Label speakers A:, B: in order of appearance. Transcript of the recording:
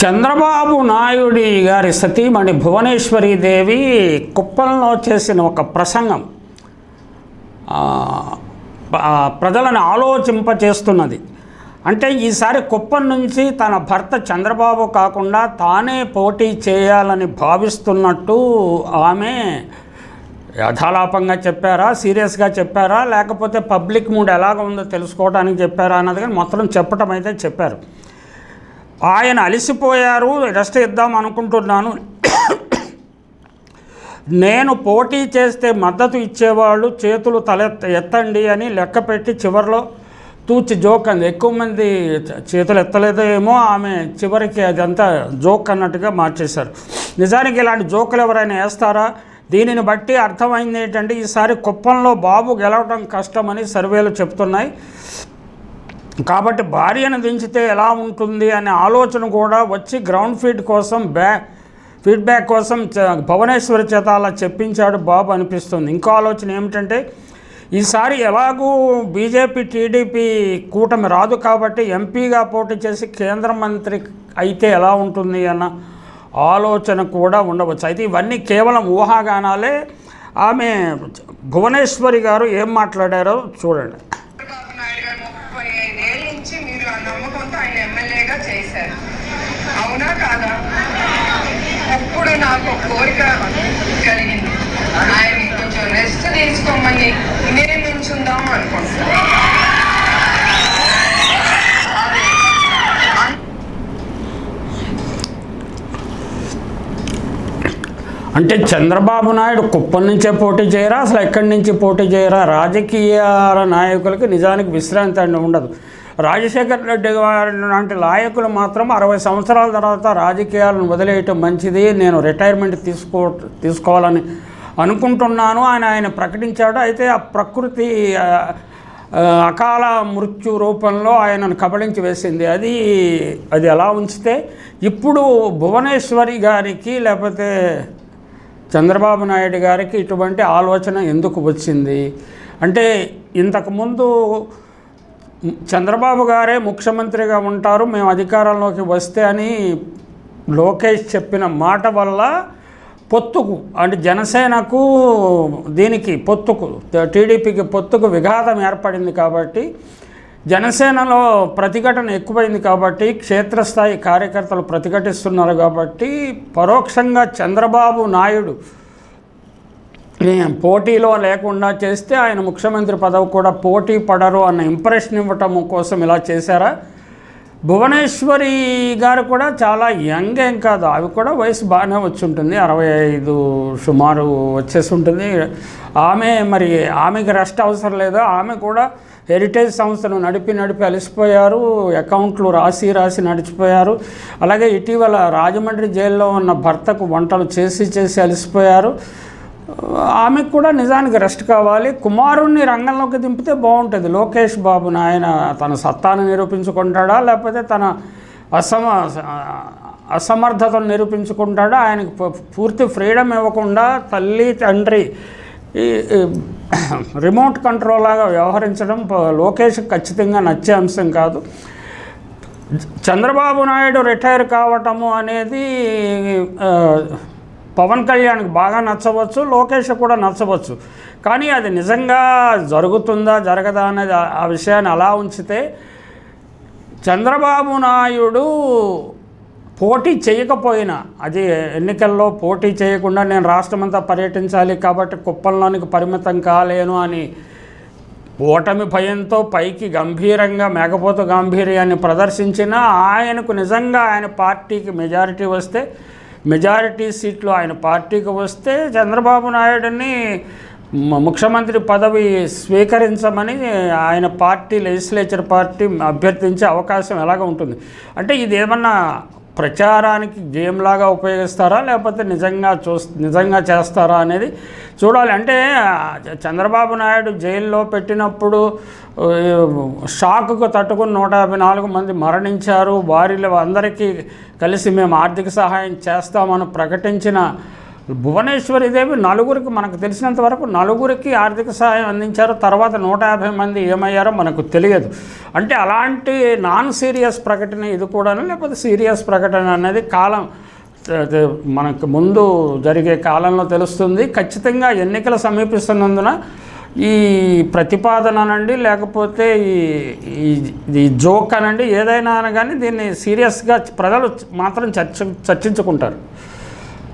A: చంద్రబాబు నాయుడి గారి సతీమణి భువనేశ్వరి దేవి కుప్పంలో చేసిన ఒక ప్రసంగం ప్రజలను ఆలోచింపచేస్తున్నది. అంటే ఈసారి కుప్పం నుంచి తన భర్త చంద్రబాబు కాకుండా తానే పోటీ చేయాలని భావిస్తున్నట్టు ఆమె యథాలాపంగా చెప్పారా సీరియస్గా చెప్పారా లేకపోతే పబ్లిక్ మూడ్ ఎలాగ ఉందో తెలుసుకోవడానికి చెప్పారా అన్నది కానీ మొత్తం చెప్పటం అయితే చెప్పారు. ఆయన అలసిపోయారు రెస్ట్ ఇద్దాం అనుకుంటున్నాను. నేను పోటీ చేస్తే మద్దతు ఇచ్చేవాళ్ళు చేతులు తలెత్త ఎత్తండి అని లెక్క పెట్టి చివరిలో తూచి జోక్ అంది. ఎక్కువ మంది చేతులు ఎత్తలేదేమో ఆమె చివరికి అదంతా జోక్ అన్నట్టుగా మార్చేశారు. నిజానికి ఇలాంటి జోకులు ఎవరైనా వేస్తారా? దీనిని బట్టి అర్థమైంది ఏంటంటే ఈసారి కుప్పంలో బాబు గెలవడం కష్టమని సర్వేలు చెప్తున్నాయి. కాబట్టి భార్యను దించితే ఎలా ఉంటుంది అనే ఆలోచన కూడా వచ్చి గ్రౌండ్ ఫీడ్ కోసం బ్యా ఫీడ్బ్యాక్ కోసం చ- భువనేశ్వరి చేత అలా చెప్పించాడు బాబు అనిపిస్తుంది. ఇంకో ఆలోచన ఏమిటంటే ఈసారి ఎలాగూ బీజేపీ టీడీపీ కూటమి రాదు కాబట్టి ఎంపీగా పోటీ చేసి కేంద్ర మంత్రి అయితే ఎలా ఉంటుంది అన్న ఆలోచన కూడా ఉండవచ్చు. అయితే ఇవన్నీ కేవలం ఊహాగానాలే. ఆమె భువనేశ్వరి గారు ఏం మాట్లాడారో చూడండి
B: చంద్రబాబు నాయుడు గారు ముప్పై ఐదేళ్ళ నుంచి మీరు ఆ నమ్మకంతో ఆయన ఎమ్మెల్యేగా చేశారు అవునా కాదా అప్పుడు నాకు ఒక కోరిక కలిగింది ఆయన కొంచెం రెస్ట్ తీసుకోమని నేను నుంచుందాం అనుకుంటున్నాను
A: అంటే చంద్రబాబు నాయుడు కుప్పం నుంచే పోటీ చేయరా అసలు ఎక్కడి నుంచి పోటీ చేయరా? రాజకీయాల నాయకులకి నిజానికి విశ్రాంతి అని ఉండదు. రాజశేఖర్ రెడ్డి గారి లాంటి నాయకులు మాత్రం అరవై సంవత్సరాల తర్వాత రాజకీయాలను వదిలేయటం మంచిది నేను రిటైర్మెంట్ తీసుకో తీసుకోవాలని అనుకుంటున్నాను. ఆయన ఆయన ప్రకటించాడు. అయితే ఆ ప్రకృతి అకాల మృత్యు రూపంలో ఆయనను కబళించి వేసింది. అది అది ఎలా ఉంచితే ఇప్పుడు భువనేశ్వరి గారికి లేకపోతే చంద్రబాబు నాయుడు గారికి ఇటువంటి ఆలోచన ఎందుకు వచ్చింది? అంటే ఇంతకుముందు చంద్రబాబు గారే ముఖ్యమంత్రిగా ఉంటారు మేము అధికారంలోకి వస్తే అని లోకేష్ చెప్పిన మాట వల్ల పొత్తుకు అంటే జనసేనకు దీనికి పొత్తుకు టీడీపీకి పొత్తుకు విఘాతం ఏర్పడింది కాబట్టి జనసేనలో ప్రతిఘటన ఎక్కువైంది కాబట్టి క్షేత్రస్థాయి కార్యకర్తలు ప్రతిఘటిస్తున్నారు కాబట్టి పరోక్షంగా చంద్రబాబు నాయుడు పోటీలో లేకుండా చేస్తే ఆయన ముఖ్యమంత్రి పదవి కూడా పోటీ పడరు అన్న ఇంప్రెషన్ ఇవ్వటం కోసం ఇలా చేశారా? భువనేశ్వరి గారు కూడా చాలా యంగ్ ఏం కాదు. అవి కూడా వయసు బాగానే వచ్చి ఉంటుంది అరవై ఐదు సుమారు వచ్చేసి ఉంటుంది. ఆమె మరి ఆమెకి రెస్ట్ అవసరం లేదు. ఆమె కూడా హెరిటేజ్ సంస్థను నడిపి నడిపి అలసిపోయారు. అకౌంట్లు రాసి రాసి నడిచిపోయారు. అలాగే ఇటీవల రాజమండ్రి జైల్లో ఉన్న భర్తకు వంటలు చేసి చేసి అలసిపోయారు. ఆమెకు కూడా నిజానికి రెస్ట్ కావాలి. కుమారుణ్ణి రంగంలోకి దింపితే బాగుంటుంది. లోకేష్ బాబుని ఆయన తన సత్తాను నిరూపించుకుంటాడా? లేకపోతే తన అసమ అసమర్థతను నిరూపించుకుంటాడా? ఆయనకు పూర్తి ఫ్రీడమ్ ఇవ్వకుండా తల్లి తండ్రి ఈ రిమోట్ కంట్రోల్ లాగా వ్యవహరించడం లోకేష్ ఖచ్చితంగా నచ్చే అంశం కాదు. చంద్రబాబు నాయుడు రిటైర్ కావటము అనేది పవన్ కళ్యాణ్కి బాగా నచ్చవచ్చు లోకేష్ కూడా నచ్చవచ్చు. కానీ అది నిజంగా జరుగుతుందా జరగదా అనేది ఆ- విషయాన్ని అలా ఉంచితే చంద్రబాబు నాయుడు పోటీ చేయకపోయినా అది ఎన్నికల్లో పోటీ చేయకుండా నేను రాష్ట్రమంతా పర్యటించాలి కాబట్టి కుప్పంలోనికి పరిమితం కాలేను అని ఓటమి భయంతో పైకి గంభీరంగా మేకపోతు గాంభీర్యాన్ని ప్రదర్శించినా ఆయనకు నిజంగా ఆయన పార్టీకి మెజారిటీ వస్తే మెజారిటీ సీట్లు ఆయన పార్టీకి వస్తే చంద్రబాబు నాయుడిని ముఖ్యమంత్రి పదవి స్వీకరించమని ఆయన పార్టీ లెజిస్లేచర్ పార్టీ అభ్యర్థించే అవకాశం ఎలాగ ఉంటుంది? అంటే ఇది ఏమన్నా ప్రచారానికి గేమ్ లాగా ఉపయోగిస్తారా? లేకపోతే నిజంగా చూ నిజంగా చేస్తారా అనేది చూడాలి. అంటే చంద్రబాబు నాయుడు జైల్లో పెట్టినప్పుడు షాక్కు తట్టుకుని నూట యాభై నాలుగు మంది మరణించారు. వారిలో అందరికీ కలిసి మేము ఆర్థిక సహాయం చేస్తామని ప్రకటించిన భువనేశ్వరి దేవి నలుగురికి మనకు తెలిసినంత వరకు నలుగురికి ఆర్థిక సహాయం అందించారు. తర్వాత నూట యాభై మంది ఏమయ్యారో మనకు తెలియదు. అంటే అలాంటి నాన్ సీరియస్ ప్రకటన ఇది కూడా లేకపోతే సీరియస్ ప్రకటన అనేది కాలం మనకు ముందు జరిగే కాలంలో తెలుస్తుంది. ఖచ్చితంగా ఎన్నికలు సమీపిస్తున్నందున ఈ ప్రతిపాదన అనండి లేకపోతే ఈ ఈ- ఈ జోక్ అనండి ఏదైనా కానీ దీన్ని సీరియస్గా ప్రజలు మాత్రం చర్చ చర్చించుకుంటారు.